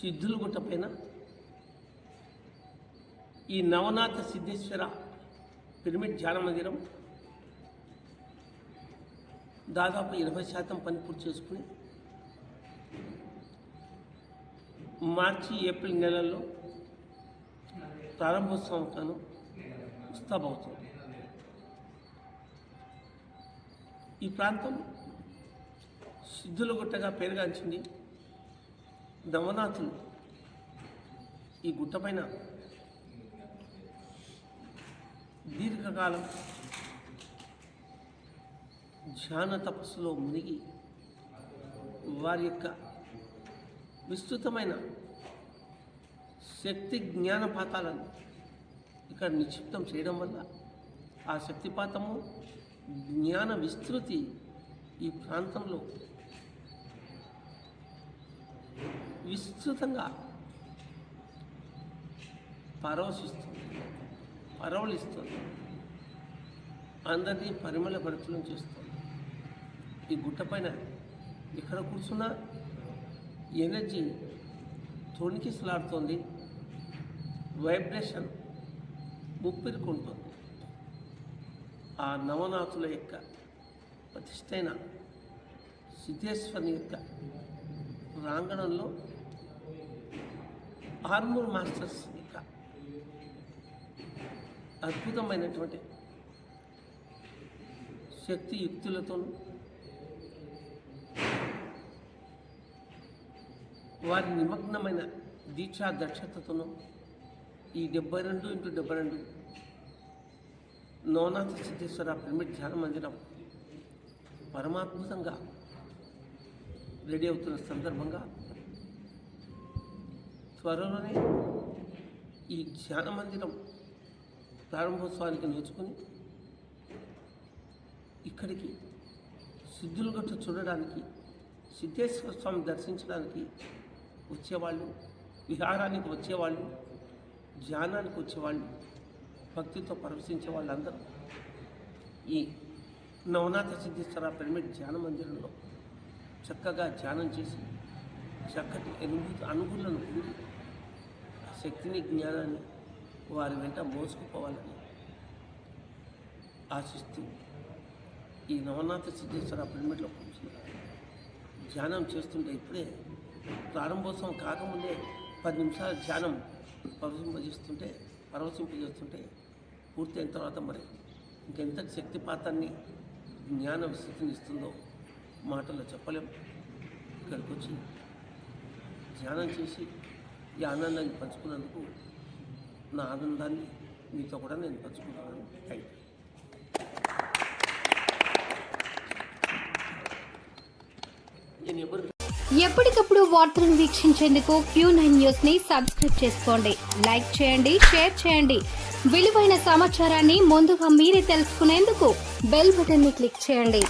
సిద్ధుల గుట్ట పైన ఈ నవనాథ సిద్ధేశ్వర పిరమిడ్ ధ్యాన మందిరం దాదాపు ఇరవై శాతం పని పూర్తి చేసుకుని మార్చి ఏప్రిల్ నెలల్లో ప్రారంభోత్సవం కాను అవుతుంది ఈ ప్రాంతం సిద్ధుల గుట్టగా పేరుగాంచింది. దమనాథులు ఈ గుట్టపైన దీర్ఘకాలం ధ్యాన తపస్సులో మునిగి వారి యొక్క విస్తృతమైన శక్తి జ్ఞానపాతాలను ఇక్కడ నిక్షిప్తం చేయడం వల్ల ఆ శక్తిపాతము జ్ఞాన విస్తృతి ఈ ప్రాంతంలో విస్తృతంగా పరవశిస్తుంది పరవలిస్తుంది అందరినీ పరిమళ పరిచయం చేస్తుంది. ఈ గుట్టపైన ఇక్కడ కూర్చున్న ఎనర్జీ తొణికిసలాడుతుంది వైబ్రేషన్ ముప్పిరుకుంటుంది ఆ నవనాథుల యొక్క ప్రతిష్టైన సిద్ధేశ్వరుని యొక్క ప్రాంగణంలో ఆర్మూర్ మాస్టర్స్ యొక్క అద్భుతమైనటువంటి శక్తి యుక్తులతో వారి నిమగ్నమైన దీక్షా దక్షతతోనూ ఈ డెబ్బై రెండు ఇంటూ డెబ్బై రెండు నవనాథ సిద్ధేశ్వర పిరమిడ్ ధ్యాన మందిరం పరమాద్భుతంగా రెడీ అవుతున్న సందర్భంగా త్వరలోనే ఈ ధ్యాన మందిరం ప్రారంభోత్సవానికి నోచుకొని ఇక్కడికి సిద్ధులగట్టు చూడడానికి సిద్ధేశ్వర స్వామి దర్శించడానికి వచ్చేవాళ్ళు విహారానికి వచ్చేవాళ్ళు ధ్యానానికి వచ్చేవాళ్ళు భక్తితో పరవశించే వాళ్ళందరూ ఈ నవనాథ సిద్ధేశ్వర పిరమిడ్ ధ్యాన మందిరంలో చక్కగా ధ్యానం చేసి చక్కటి అనుభూతి అనుభూతులను పొంది శక్తిని జ్ఞానాన్ని వారి వెంట మోసుకుపోవాలని ఆశిస్తూ ఈ నవనాథ సిద్ధేశ్వర పిరమిడ్లో కూర్చుని ధ్యానం చేస్తుంటే ఇప్పుడే ప్రారంభోత్సవం కాకముందే పది నిమిషాల ధ్యానం పరవశింపజేస్తుంటే పరవశింపజేస్తుంటే పూర్తయిన తర్వాత మరి ఇంకెంత శక్తిపాతాన్ని జ్ఞాన విస్తృతిని ఇస్తుందో మాటల్లో చెప్పలేము ఇక్కడికి వచ్చి ధ్యానం చేసి ఈ ఆనందాన్ని పంచుకున్నందుకు నా ఆనందాన్ని మీతో కూడా నేను పంచుకుంటున్నాను. థ్యాంక్ యూ నేను ఎవరికి ఎప్పటికప్పుడు వార్తలను వీక్షించేందుకు క్యూ నైన్ న్యూస్ని సబ్స్క్రైబ్ చేసుకోండి. లైక్ చేయండి షేర్ చేయండి. విలువైన సమాచారాన్ని ముందుగా మీరే తెలుసుకునేందుకు బెల్ బటన్ని క్లిక్ చేయండి.